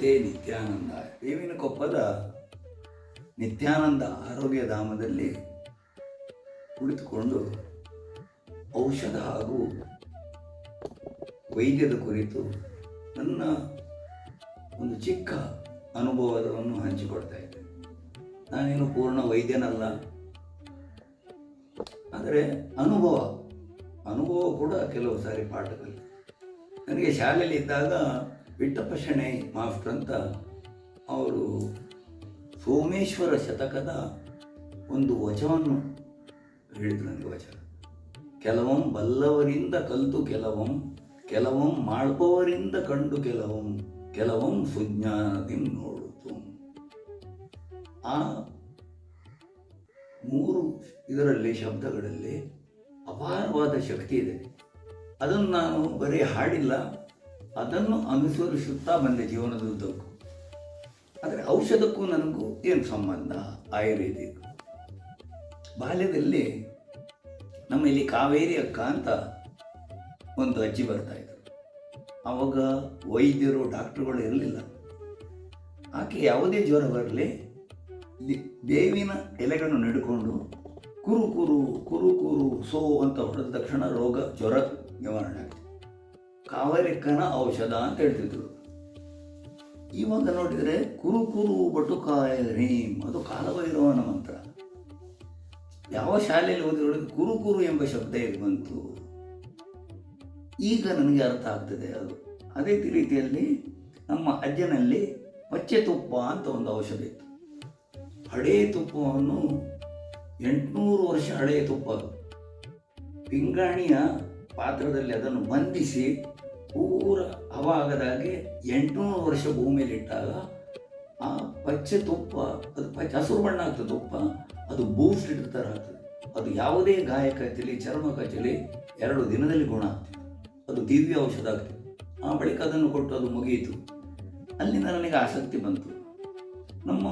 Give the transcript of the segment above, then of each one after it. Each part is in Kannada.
ಭಗವತೆ ನಿತ್ಯಾನಂದ. ಬೇವಿನ ಕೊಪ್ಪದ ನಿತ್ಯಾನಂದ ಆರೋಗ್ಯ ಧಾಮದಲ್ಲಿ ಕುಳಿತುಕೊಂಡು ಔಷಧ ಹಾಗೂ ವೈದ್ಯದ ಕುರಿತು ನನ್ನ ಒಂದು ಚಿಕ್ಕ ಅನುಭವವನ್ನು ಹಂಚಿಕೊಡ್ತಾ ಇದ್ದೆ ನಾನೇನು ಪೂರ್ಣ ವೈದ್ಯನಲ್ಲ. ಆದರೆ ಅನುಭವ ಅನುಭವ ಕೂಡ ಕೆಲವು ಸಾರಿ ಪಾಠದಲ್ಲಿ. ನನಗೆ ಶಾಲೆಯಲ್ಲಿ ಇದ್ದಾಗ ವಿಟ್ಟಪ್ಪ ಮಾಸ್ಟರ್ ಅಂತ ಅವರು ಸೋಮೇಶ್ವರ ಶತಕದ ಒಂದು ವಚವನ್ನು ಹೇಳಿದ್ರು ನನಗೆ ವಚನ. ಕೆಲವಂ ಬಲ್ಲವರಿಂದ ಕಲಿತು ಕೆಲವಂ ಕೆಲವಂ ಮಾಡುವವರಿಂದ ಕಂಡು ಕೆಲವಂ ಕೆಲವಂ ಸುಜ್ಞಾನದಿಂದ ನೋಡುತ್ತು ಆ ಮೂರು ಇದರಲ್ಲಿ ಶಬ್ದಗಳಲ್ಲಿ ಅಪಾರವಾದ ಶಕ್ತಿ ಇದೆ. ಅದನ್ನು ನಾನು ಬರೀ ಹಾಡಿಲ್ಲ ಅದನ್ನು ಅನುಸರಿಸುತ್ತಾ ಬಂದೆ ಜೀವನದುದ್ದಕ್ಕೂ ಆದರೆ ಔಷಧಕ್ಕೂ ನನಗೂ ಏನು ಸಂಬಂಧ? ಆಯುರ್ವೇದಿಕ್. ಬಾಲ್ಯದಲ್ಲಿ ನಮ್ಮ ಇಲ್ಲಿ ಕಾವೇರಿ ಅಕ್ಕ ಅಂತ ಒಂದು ಅಜ್ಜಿ ಬರ್ತಾ ಇದ್ರು. ಅವಾಗ ವೈದ್ಯರು, ಡಾಕ್ಟ್ರುಗಳು ಇರಲಿಲ್ಲ. ಆಕೆ ಯಾವುದೇ ಜ್ವರ ಬರಲಿ ಬೇವಿನ ಎಲೆಗಳನ್ನು ನೆಡ್ಕೊಂಡು ಕುರು ಕುರು ಕುರು ಕುರು ಸೋ ಅಂತ ಹೊಡೆದ ತಕ್ಷಣ ರೋಗ, ಜ್ವರ ನಿವಾರಣೆ ಆಗ್ತದೆ ಕಾವೇರಿಕ್ಕನ ಔಷಧ ಅಂತ ಹೇಳ್ತಿದ್ರು. ಇವಾಗ ನೋಡಿದರೆ ಕುರು ಕುರು ಬಟು ಕಾಯ್ರೀಮ್ ಅದು ಕಾಲಭೈರವನ ಮಂತ್ರ. ಯಾವ ಶಾಲೆಯಲ್ಲಿ ಓದಿರೋದು ಕುರು ಕುರು ಎಂಬ ಶಬ್ದ ಇದು ಬಂತು? ಈಗ ನನಗೆ ಅರ್ಥ ಆಗ್ತದೆ ಅದು. ಅದೇ ರೀತಿಯಲ್ಲಿ ನಮ್ಮ ಅಜ್ಜನಲ್ಲಿ ಮಚ್ಚೆ ತುಪ್ಪ ಅಂತ ಒಂದು ಔಷಧ ಇತ್ತು. ಹಳೆಯ ತುಪ್ಪವನ್ನು ಎಂಟುನೂರು ವರ್ಷ ಹಳೆಯ ತುಪ್ಪ ಅದು. ಪಿಂಗಾಣಿಯ ಪಾತ್ರದಲ್ಲಿ ಅದನ್ನು ಬಂಧಿಸಿ ಪೂರ ಅವಾಗದಾಗೆ ಎಂಟುನೂರು ವರ್ಷ ಭೂಮಿಯಲ್ಲಿ ಇಟ್ಟಾಗ ಆ ಪಚ್ಚೆ ತುಪ್ಪ, ಅದು ಪಚ್ಚೆ ಹಸಿರು ಬಣ್ಣ ಆಗ್ತದೆ ತುಪ್ಪ, ಅದು ಬೂಸ್ಟ್ ಇಟ್ಟ ಥರ ಆಗ್ತದೆ. ಅದು ಯಾವುದೇ ಗಾಯ ಕಚ್ಚಲಿ ಚರ್ಮ ಕಚ್ಚಲಿ ಎರಡು ದಿನದಲ್ಲಿ ಗುಣ ಆಗ್ತದೆ. ಅದು ದಿವ್ಯ ಔಷಧ ಆಗ್ತದೆ. ಆ ಬಳಿಕ ಅದನ್ನು ಕೊಟ್ಟು ಅದು ಮುಗಿಯಿತು. ಅಲ್ಲಿಂದ ನನಗೆ ಆಸಕ್ತಿ ಬಂತು. ನಮ್ಮ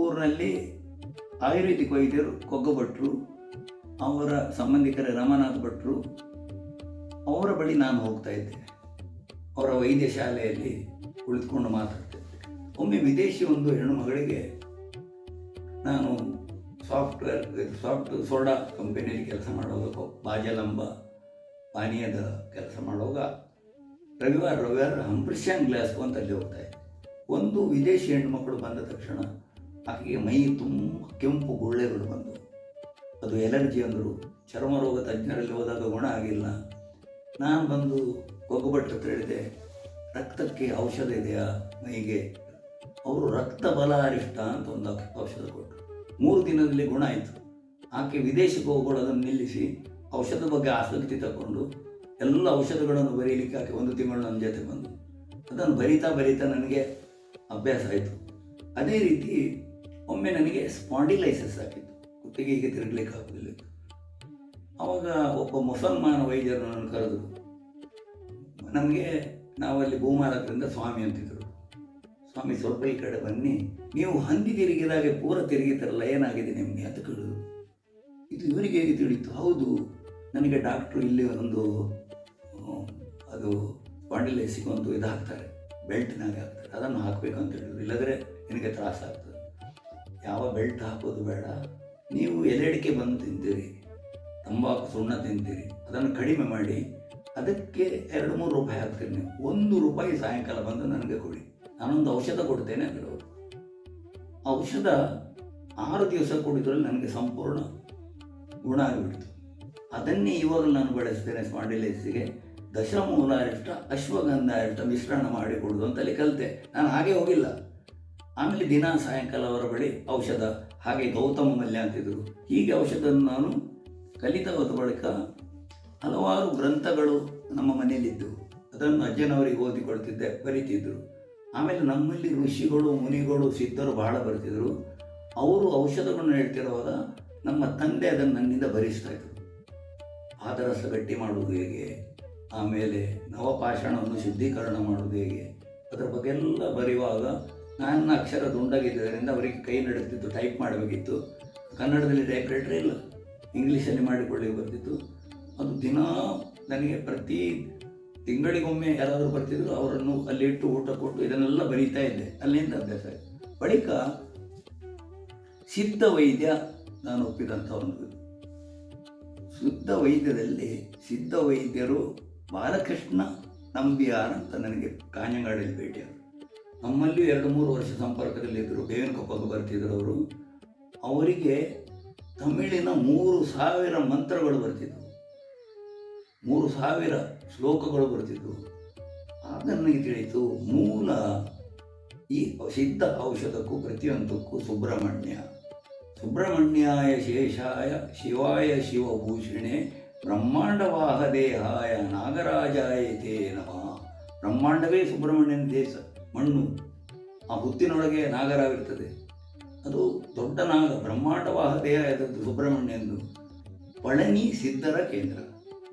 ಊರಿನಲ್ಲಿ ಆಯುರ್ವೇದಿಕ್ ವೈದ್ಯರು ಕೊಗ್ಗ ಭಟ್ರು, ಅವರ ಸಂಬಂಧಿಕರ ರಮನಾಥ್ ಭಟ್ರು, ಅವರ ಬಳಿ ನಾನು ಹೋಗ್ತಾ ಇದ್ದೆ ಅವರ ವೈದ್ಯ ಶಾಲೆಯಲ್ಲಿ ಕುಳಿತುಕೊಂಡು ಮಾತಾಡ್ತಿದ್ದೆ. ಒಮ್ಮೆ ವಿದೇಶಿ ಒಂದು ಹೆಣ್ಣು ಮಗಳಿಗೆ ನಾನು ಸಾಫ್ಟ್ವೇರ್, ಸಾಫ್ಟ್ ಸೋಡಾ ಕಂಪನಿಯಲ್ಲಿ ಕೆಲಸ ಮಾಡುವಾಗ, ಬಾಜಲಂಬ ಪಾನೀಯದ ಕೆಲಸ ಮಾಡುವಾಗ ರವಿವಾರ ರವಿವಾರ ಹಂಪ್ರಿಶ್ಯಾನ್ ಗ್ಲಾಸ್ ಅಂತ ಅಲ್ಲಿ ಹೋಗ್ತಾ ಒಂದು ವಿದೇಶಿ ಹೆಣ್ಣುಮಕ್ಕಳು ಬಂದ ತಕ್ಷಣ ಆಕೆಗೆ ಮೈ ತುಂಬ ಕೆಂಪು ಗುಳ್ಳೆಗಳು ಬಂದವು. ಅದು ಎಲರ್ಜಿ ಅಂದರು. ಚರ್ಮರೋಗ ತಜ್ಞರಲ್ಲಿ ಹೋದಾಗ ಗುಣ ಆಗಿಲ್ಲ. ನಾನು ಬಂದು ಗೊಗ್ಗಭಟ್ರ ಹತ್ರ ಹೇಳಿದೆ. ರಕ್ತಕ್ಕೆ ಔಷಧ ಇದೆಯಾ? ಮೈಗೆ. ಅವರು ರಕ್ತ ಬಲಾರಿಷ್ಟ ಅಂತ ಒಂದು ಔಷಧ ಕೊಟ್ಟರು. ಮೂರು ದಿನದಲ್ಲಿ ಗುಣ ಆಯಿತು. ಆಕೆ ವಿದೇಶಕ್ಕೆ ಹೋಗೋದನ್ನು ನಿಲ್ಲಿಸಿ ಔಷಧದ ಬಗ್ಗೆ ಆಸಕ್ತಿ ತಗೊಂಡು ಎಲ್ಲ ಔಷಧಗಳನ್ನು ಬರೀಲಿಕ್ಕೆ ಆಕೆ ಒಂದು ತಿಂಗಳು ನನ್ನ ಜೊತೆ ಬಂದು. ಅದನ್ನು ಬರಿತಾ ಬರಿತಾ ನನಗೆ ಅಭ್ಯಾಸ ಆಯಿತು. ಅದೇ ರೀತಿ ಒಮ್ಮೆ ನನಗೆ ಸ್ಪಾಂಡಿಲೈಸಸ್ ಆಗಿತ್ತು ಕುತ್ತಿಗೆಗೆ ತಿರುಗಲಿಕ್ಕೆ ಆಗೋದಿಲ್ಲ ಆವಾಗ ಒಬ್ಬ ಮುಸಲ್ಮಾನ ವೈದ್ಯರು ನನ್ನ ಕರೆದರು ನಮಗೆ ನಾವಲ್ಲಿ ಭೂಮಾಲಕರಿಂದ ಸ್ವಾಮಿ ಅಂತಿದ್ರು. ಸ್ವಾಮಿ ಸ್ವಲ್ಪ ಈ ಕಡೆ ಬನ್ನಿ. ನೀವು ಹಂದಿ ತಿರುಗಿದಾಗೆ ಪೂರ ತಿರುಗಿತಾರಲ್ಲ ಏನಾಗಿದೆ ನಿಮಗೆ ಅಂತ ಕೇಳಿದ್ರು. ಇದು ಇವರಿಗೆ ಹೇಗೆ ತಿಳಿತು? ಹೌದು, ನನಗೆ ಡಾಕ್ಟ್ರು ಇಲ್ಲಿ ಒಂದು ಅದು ಸ್ಪಾಂಡಿಲೈಸಿಗೆ ಒಂದು ಇದು ಹಾಕ್ತಾರೆ. ಬೆಲ್ಟ್ನಾಗೆ ಹಾಕ್ತಾರೆ. ಅದನ್ನು ಹಾಕಬೇಕು ಅಂತ ಹೇಳಿದ್ರು. ಇಲ್ಲದ್ರೆ ನಿನಗೆ ತ್ರಾಸ ಆಗ್ತದೆ. ಯಾವ ಬೆಲ್ಟ್ ಹಾಕೋದು ಬೇಡ. ನೀವು ಎಲೆಡಿಕೆ ಬಂದು ತಿಂತೀರಿ. ತಂಬಾಕು ಸುಣ್ಣ ತಿಂತೀರಿ. ಅದನ್ನು ಕಡಿಮೆ ಮಾಡಿ. ಅದಕ್ಕೆ ಎರಡು ಮೂರು ರೂಪಾಯಿ ಹಾಕ್ತೀನಿ ನೀವು. ಒಂದು ರೂಪಾಯಿ ಸಾಯಂಕಾಲ ಬಂದು ನನಗೆ ಕೊಡಿ. ನಾನೊಂದು ಔಷಧ ಕೊಡ್ತೇನೆ ಅಂದರು. ಔಷಧ ಆರು ದಿವಸ ಕುಡಿದ್ರಲ್ಲಿ ನನಗೆ ಸಂಪೂರ್ಣ ಗುಣ ಆಗಿಬಿಡ್ತು. ಅದನ್ನೇ ಇವಾಗ ನಾನು ಬಳಸ್ತೇನೆ ಸ್ಪಾಂಡಿಲೈಸಿಗೆ ದಶಮೂಲ ಅರಿಷ್ಟ ಅಶ್ವಗಂಧ ಅರಿಷ್ಟ ಮಿಶ್ರಣ ಮಾಡಿ ಕೊಡೋದು ಅಂತಲ್ಲಿ ಕಲಿತೆ. ನಾನು ಹಾಗೆ ಹೋಗಿಲ್ಲ. ಆಮೇಲೆ ದಿನ ಸಾಯಂಕಾಲ ಅವರ ಬಳಿ ಔಷಧ, ಹಾಗೆ ಗೌತಮ ಮಲ್ಯ ಅಂತಿದ್ರು. ಹೀಗೆ ಔಷಧವನ್ನು ನಾನು ಕಲಿತ ಹೋದ ಬಳಿಕ ಹಲವಾರು ಗ್ರಂಥಗಳು ನಮ್ಮ ಮನೆಯಲ್ಲಿದ್ದವು ಅದನ್ನು ಅಜ್ಜನವರಿಗೆ ಓದಿಕೊಳ್ತಿದ್ದೆ ಬರೀತಿದ್ರು. ಆಮೇಲೆ ನಮ್ಮಲ್ಲಿ ಋಷಿಗಳು, ಮುನಿಗಳು, ಸಿದ್ಧರು ಬಹಳ ಬರ್ತಿದ್ರು. ಅವರು ಔಷಧಗಳನ್ನು ಹೇಳ್ತಿರುವಾಗ ನಮ್ಮ ತಂದೆ ಅದನ್ನು ನನ್ನಿಂದ ಭರಿಸ್ತಾ ಇದ್ರು. ಪಾದರಸ ಗಟ್ಟಿ ಮಾಡುವುದು ಹೇಗೆ? ಆಮೇಲೆ ನವಪಾಷಾಣವನ್ನು ಶುದ್ಧೀಕರಣ ಮಾಡುವುದು ಹೇಗೆ? ಅದರ ಬಗ್ಗೆ ಎಲ್ಲ ಬರೆಯುವಾಗ ನನ್ನ ಅಕ್ಷರ ದುಂಡಾಗಿದ್ದರಿಂದ ಅವರಿಗೆ ಕೈ ನಡೆಸ್ತಿತ್ತು ಟೈಪ್ ಮಾಡಬೇಕಿತ್ತು. ಕನ್ನಡದಲ್ಲಿ ಟೈಪ್ ರೈಟ್ರೇ ಇಲ್ಲ ಇಂಗ್ಲೀಷಲ್ಲಿ ಮಾಡಿಕೊಳ್ಳಿ ಬರ್ತಿತ್ತು. ಅದು ದಿನ ನನಗೆ ಪ್ರತಿ ತಿಂಗಳಿಗೊಮ್ಮೆ ಯಾರಾದರೂ ಬರ್ತಿದ್ರು ಅವರನ್ನು ಅಲ್ಲಿ ಇಟ್ಟು ಊಟ ಕೊಟ್ಟು ಇದನ್ನೆಲ್ಲ ಬರೀತಾ ಇದ್ದೆ. ಅಲ್ಲಿಂದ ಅಭ್ಯಾಸ ಬಳಿಕ ಸಿದ್ಧ ವೈದ್ಯ ನಾನು ಒಪ್ಪಿದಂಥ ಒಂದು ಶುದ್ಧ ವೈದ್ಯದಲ್ಲಿ ಸಿದ್ಧ ವೈದ್ಯರು ಬಾಲಕೃಷ್ಣ ನಂಬಿಯಾರ್ ಅಂತ ನನಗೆ ಕಾಂಜಂಗಾಡಲ್ಲಿ ಭೇಟಿ ನಮ್ಮಲ್ಲಿಯೂ ಎರಡು ಮೂರು ವರ್ಷ ಸಂಪರ್ಕದಲ್ಲಿದ್ದರು ಬೇವಿನ ಕೊಪ್ಪಗೆ ಬರ್ತಿದ್ರು ಅವರು. ಅವರಿಗೆ ತಮಿಳಿನ ಮೂರು ಸಾವಿರ ಮಂತ್ರಗಳು ಬರ್ತಿದ್ದವು ಮೂರು ಸಾವಿರ ಶ್ಲೋಕಗಳು ಬರ್ತಿದ್ವು ಆಗ ನನಗೆ ತಿಳಿಯಿತು ಮೂಲ ಈ ಸಿದ್ಧ ಔಷಧಕ್ಕೂ ಪ್ರತಿಯೊಂದಕ್ಕೂ ಸುಬ್ರಹ್ಮಣ್ಯ. ಸುಬ್ರಹ್ಮಣ್ಯಾಯ ಶೇಷಾಯ ಶಿವಾಯ ಶಿವಭೂಷಣೆ, ಬ್ರಹ್ಮಾಂಡವಾಹ ದೇಹಾಯ ನಾಗರಾಜಾಯ ತೇ ನಮಃ. ಬ್ರಹ್ಮಾಂಡವೇ ಸುಬ್ರಹ್ಮಣ್ಯನ ದೇಶ ಮಣ್ಣು. ಆ ಹುತ್ತಿನೊಳಗೆ ನಾಗರವಿರ್ತದೆ ಅದು ದೊಡ್ಡ ನಾಗ, ಬ್ರಹ್ಮಾಂಡವಾಹ ದೇಹ ಸುಬ್ರಹ್ಮಣ್ಯ ಸುಬ್ರಹ್ಮಣ್ಯಂದು ಪಳನಿ ಸಿದ್ಧರ ಕೇಂದ್ರ.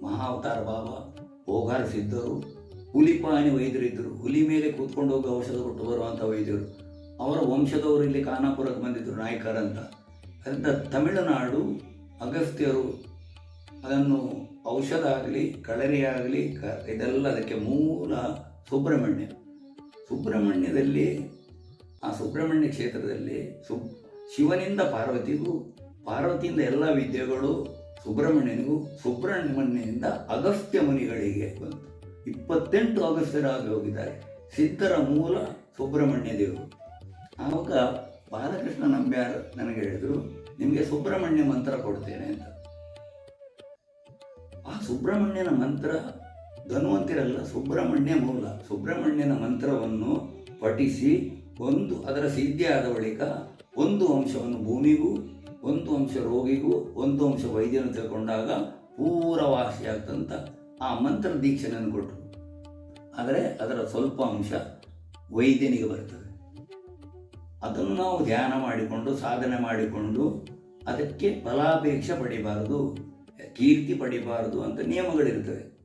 ಮಹಾವತಾರ ಬಾಬಾ, ಹೋಗಾರ ಸಿದ್ಧರು ಹುಲಿಪಾನಿ ವೈದ್ಯರಿದ್ದರು. ಹುಲಿ ಮೇಲೆ ಕೂತ್ಕೊಂಡು ಹೋಗಿ ಔಷಧ ಕೊಟ್ಟು ಬರುವಂಥ ವೈದ್ಯರು. ಅವರ ವಂಶದವರು ಇಲ್ಲಿ ಖಾನಾಪುರಕ್ಕೆ ಬಂದಿದ್ದರು ಅಂತ ಅದರಿಂದ ತಮಿಳುನಾಡು ಅಗಸ್ತ್ಯರು ಅದನ್ನು ಔಷಧ ಆಗಲಿ, ಕಳರಿ ಆಗಲಿ, ಕ, ಇದೆಲ್ಲ ಅದಕ್ಕೆ ಮೂಲ ಸುಬ್ರಹ್ಮಣ್ಯ. ಸುಬ್ರಹ್ಮಣ್ಯದಲ್ಲಿ, ಆ ಸುಬ್ರಹ್ಮಣ್ಯ ಕ್ಷೇತ್ರದಲ್ಲಿ ಸು ಶಿವನಿಂದ ಪಾರ್ವತಿಗೂ, ಪಾರ್ವತಿಯಿಂದ ಎಲ್ಲ ವಿದ್ಯೆಗಳು ಸುಬ್ರಹ್ಮಣ್ಯನಿಗೂ ಸುಬ್ರಹ್ಮಣ್ಯನಿಂದ ಅಗಸ್ತ್ಯ ಮುನಿಗಳಿಗೆ ಬಂತು ಇಪ್ಪತ್ತೆಂಟು ಅಗಸ್ತ್ಯರಾಗಿ ಹೋಗಿದ್ದಾರೆ. ಸಿದ್ಧರ ಮೂಲ ಸುಬ್ರಹ್ಮಣ್ಯ ದೇವರು. ಆವಾಗ ಬಾಲಕೃಷ್ಣ ನಂಬ್ಯಾರ್ ನನಗೆ ಹೇಳಿದರು, ನಿಮಗೆ ಸುಬ್ರಹ್ಮಣ್ಯ ಮಂತ್ರ ಕೊಡ್ತೇನೆ ಅಂತ. ಆ ಸುಬ್ರಹ್ಮಣ್ಯನ ಮಂತ್ರ ಧನ್ವಂತಿರಲ್ಲ, ಸುಬ್ರಹ್ಮಣ್ಯ ಮೂಲ. ಸುಬ್ರಹ್ಮಣ್ಯನ ಮಂತ್ರವನ್ನು ಪಠಿಸಿ, ಒಂದು ಅದರ ಸಿದ್ಧಿಯಾದ ಬಳಿಕ ಒಂದು ಅಂಶವನ್ನು ಭೂಮಿಗೂ ಒಂದು ಅಂಶ ರೋಗಿಗೂ, ಒಂದು ಅಂಶ ವೈದ್ಯನು ತಿಳ್ಕೊಂಡಾಗ ಪೂರ ವಾಸಿಯಾಗ್ತಂತ ಆ ಮಂತ್ರ ದೀಕ್ಷೆಯನ್ನು ಕೊಟ್ಟರು. ಆದರೆ ಅದರ ಸ್ವಲ್ಪ ಅಂಶ ವೈದ್ಯನಿಗೆ ಬರ್ತದೆ. ಅದನ್ನು ನಾವು ಧ್ಯಾನ ಮಾಡಿಕೊಂಡು, ಸಾಧನೆ ಮಾಡಿಕೊಂಡು, ಅದಕ್ಕೆ ಫಲಾಪೇಕ್ಷೆ ಪಡಿಬಾರದು, ಕೀರ್ತಿ ಪಡಿಬಾರದು ಅಂತ ನಿಯಮಗಳಿರ್ತವೆ.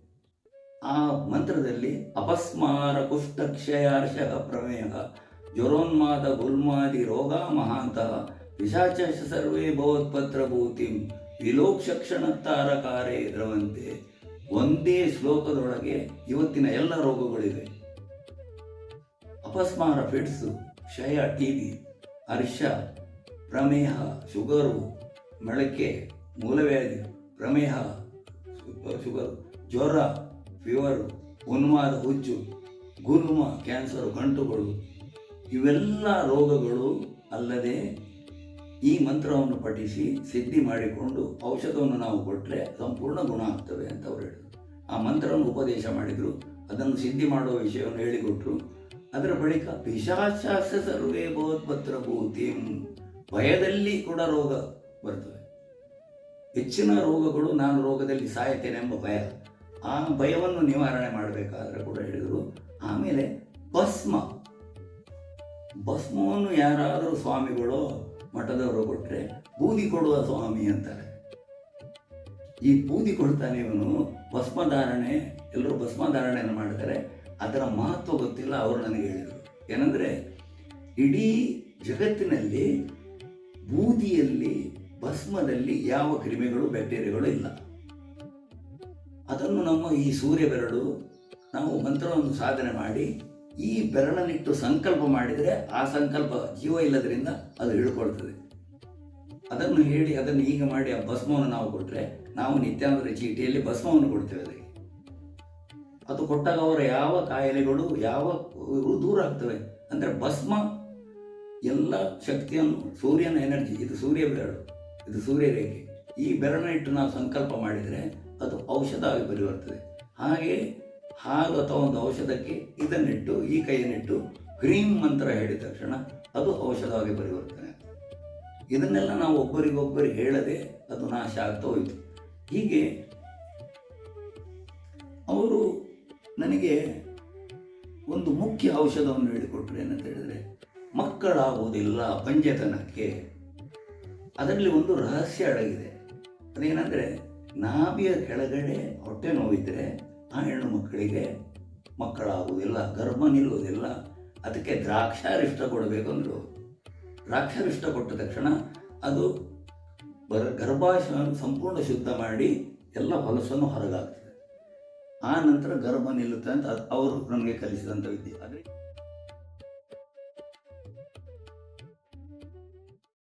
ಆ ಮಂತ್ರದಲ್ಲಿ ಅಪಸ್ಮಾರ ಕುಷ್ಠಕ್ಷಯಾರ್ಷ ಪ್ರಮೇಯ ಜ್ವರೋನ್ಮಾದ ಗುಲ್ಮಾದಿ ರೋಗ ಮಹಾಂತಃ ಪಿಶಾಚ ಸರ್ವೇ ಭವತ್ಪತ್ರಭೂತಿಂ ವಿಲೋಕ್ಷಣತ್ತಾರಕಾರೇ ಇದ್ರವಂತೆ ಒಂದೇ ಶ್ಲೋಕದೊಳಗೆ ಇವತ್ತಿನ ಎಲ್ಲ ರೋಗಗಳಿವೆ. ಅಪಸ್ಮಾರ ಫಿಟ್ಸು ಕ್ಷಯ ಟಿವಿ ಹರ್ಷ, ಪ್ರಮೇಹ, ಶುಗರು, ಮೊಳಕೆ, ಮೂಲವ್ಯಾಧಿ, ಪ್ರಮೇಹ ಶುಗರು, ಜ್ವರ, ಫೀವರು, ಉನ್ಮಾದ, ಹುಚ್ಚು ಗುಲ್ಮ ಕ್ಯಾನ್ಸರ್, ಗಂಟುಗಳು, ಇವೆಲ್ಲ ರೋಗಗಳು ಅಲ್ಲದೆ ಈ ಮಂತ್ರವನ್ನು ಪಠಿಸಿ ಸಿದ್ಧಿ ಮಾಡಿಕೊಂಡು ಔಷಧವನ್ನು ನಾವು ಕೊಟ್ಟರೆ ಸಂಪೂರ್ಣ ಗುಣ ಆಗ್ತವೆ ಅಂತ ಅವರು ಹೇಳಿದರು. ಆ ಮಂತ್ರವನ್ನು ಉಪದೇಶ ಮಾಡಿದರು. ಅದನ್ನು ಸಿದ್ಧಿ ಮಾಡುವ ವಿಷಯವನ್ನು ಹೇಳಿಕೊಟ್ರು. ಅದರ ಬಳಿಕ ಪಿಶಾಚಾಸ್ತ್ರ ಸರ್ವೇ ಭಗವತ್ಪತ್ರ ಭೂತಿ. ಭಯದಲ್ಲಿ ಕೂಡ ರೋಗ ಬರ್ತವೆ. ಹೆಚ್ಚಿನ ರೋಗಗಳು ನಾನು ರೋಗದಲ್ಲಿ ಸಾಯುತ್ತೇನೆ ಎಂಬ ಭಯ. ಆ ಭಯವನ್ನು ನಿವಾರಣೆ ಮಾಡಬೇಕಾದ್ರೆ ಕೂಡ ಹೇಳಿದರು. ಆಮೇಲೆ ಭಸ್ಮ. ಭಸ್ಮವನ್ನು ಯಾರಾದರೂ ಸ್ವಾಮಿಗಳು ಮಠದವರು ಕೊಟ್ಟರೆ ಬೂದಿ ಕೊಡುವ ಸ್ವಾಮಿ ಅಂತಾರೆ. ಈ ಬೂದಿ ಕೊಡ್ತಾನೆ ಇವನು, ಭಸ್ಮಧಾರಣೆ ಎಲ್ಲರೂ ಭಸ್ಮಧಾರಣೆಯನ್ನು ಮಾಡ್ತಾರೆ ಅದರ ಮಹತ್ವ ಗೊತ್ತಿಲ್ಲ ಅವರು ನನಗೆ ಹೇಳಿದರು. ಏನಂದರೆ, ಇಡೀ ಜಗತ್ತಿನಲ್ಲಿ ಬೂದಿಯಲ್ಲಿ, ಭಸ್ಮದಲ್ಲಿ ಯಾವ ಕ್ರಿಮಿಗಳು, ಬ್ಯಾಕ್ಟೀರಿಯಾಗಳು ಇಲ್ಲ. ಅದನ್ನು ನಮ್ಮ ಈ ಸೂರ್ಯ ಬೆರಳು ನಾವು ಮಂತ್ರವನ್ನು ಸಾಧನೆ ಮಾಡಿ ಈ ಬೆರಳನ್ನಿಟ್ಟು ಸಂಕಲ್ಪ ಮಾಡಿದರೆ ಆ ಸಂಕಲ್ಪ ಜೀವ ಇಲ್ಲದರಿಂದ ಅದು ಹಿಡ್ಕೊಳ್ತದೆ ಅದನ್ನು ಹೇಳಿ, ಅದನ್ನು ಈಗ ಮಾಡಿ ಆ ಭಸ್ಮವನ್ನು ನಾವು ಕೊಟ್ಟರೆ ನಾವು ನಿತ್ಯಾನಂದರ ಚೀಟಿಯಲ್ಲಿ ಭಸ್ಮವನ್ನು ಕೊಡ್ತೇವೆ ಅದಕ್ಕೆ. ಅದು ಕೊಟ್ಟಾಗ ಅವರ ಯಾವ ಕಾಯಿಲೆಗಳು, ಯಾವ ದೂರ ಆಗ್ತವೆ. ಅಂದರೆ ಭಸ್ಮ ಎಲ್ಲ ಶಕ್ತಿಯನ್ನು ಸೂರ್ಯನ ಎನರ್ಜಿ, ಇದು ಸೂರ್ಯ ಬೆರಳು, ಇದು ಸೂರ್ಯ ರೇಖೆ. ಈ ಬೆರಳನ್ನ ನಾವು ಸಂಕಲ್ಪ ಮಾಡಿದರೆ ಅದು ಔಷಧ ಆಗಿ ಪರಿವರ್ತದೆ. ಹಾಗೆ ಅಥವಾ ಒಂದು ಔಷಧಕ್ಕೆ ಇದನ್ನಿಟ್ಟು, ಈ ಕೈಯನ್ನಿಟ್ಟು ಕ್ರೀಮ್ ಮಂತ್ರ ಹೇಳಿದ ತಕ್ಷಣ ಅದು ಔಷಧವಾಗಿ ಪರಿವರ್ತನೆ. ಇದನ್ನೆಲ್ಲ ನಾವು ಒಬ್ಬರಿಗೊಬ್ಬರಿಗೆ ಹೇಳದೆ ಅದು ನಾಶ ಆಗ್ತಾ ಹೋಯಿತು. ಹೀಗೆ ಅವರು ನನಗೆ ಒಂದು ಮುಖ್ಯ ಔಷಧವನ್ನು ಹೇಳಿಕೊಟ್ರು ಏನಂತ ಹೇಳಿದರೆ, ಮಕ್ಕಳಾಗುವುದಿಲ್ಲ ಪಂಚತನಕ್ಕೆ ಅದರಲ್ಲಿ ಒಂದು ರಹಸ್ಯ ಅಡಗಿದೆ. ಅದೇನೆಂದರೆ, ನಾಭಿಯ ಕೆಳಗಡೆ ಹೊಟ್ಟೆ ನೋವಿದ್ದರೆ ಆ ಹೆಣ್ಣು ಮಕ್ಕಳಿಗೆ ಮಕ್ಕಳಾಗುವುದಿಲ್ಲ, ಗರ್ಭ ನಿಲ್ಲುವುದಿಲ್ಲ. ಅದಕ್ಕೆ ದ್ರಾಕ್ಷಾರಿಷ್ಟ ಕೊಡಬೇಕು ದ್ರಾಕ್ಷಾರಿಷ್ಟ ಕೊಟ್ಟ ತಕ್ಷಣ ಅದು ಬರ ಗರ್ಭಾಶಯವನ್ನು ಸಂಪೂರ್ಣ ಶುದ್ಧ ಮಾಡಿ ಎಲ್ಲ ಹೊಲಸನ್ನು ಹೊರಗಾಗ್ತದೆ ಆ ನಂತರ ಗರ್ಭ ನಿಲ್ಲುತ್ತೆ ಅಂತ ಅವರು ನಮಗೆ ಕಲಿಸಿದಂಥ ವಿದ್ಯೆ. ಆದರೆ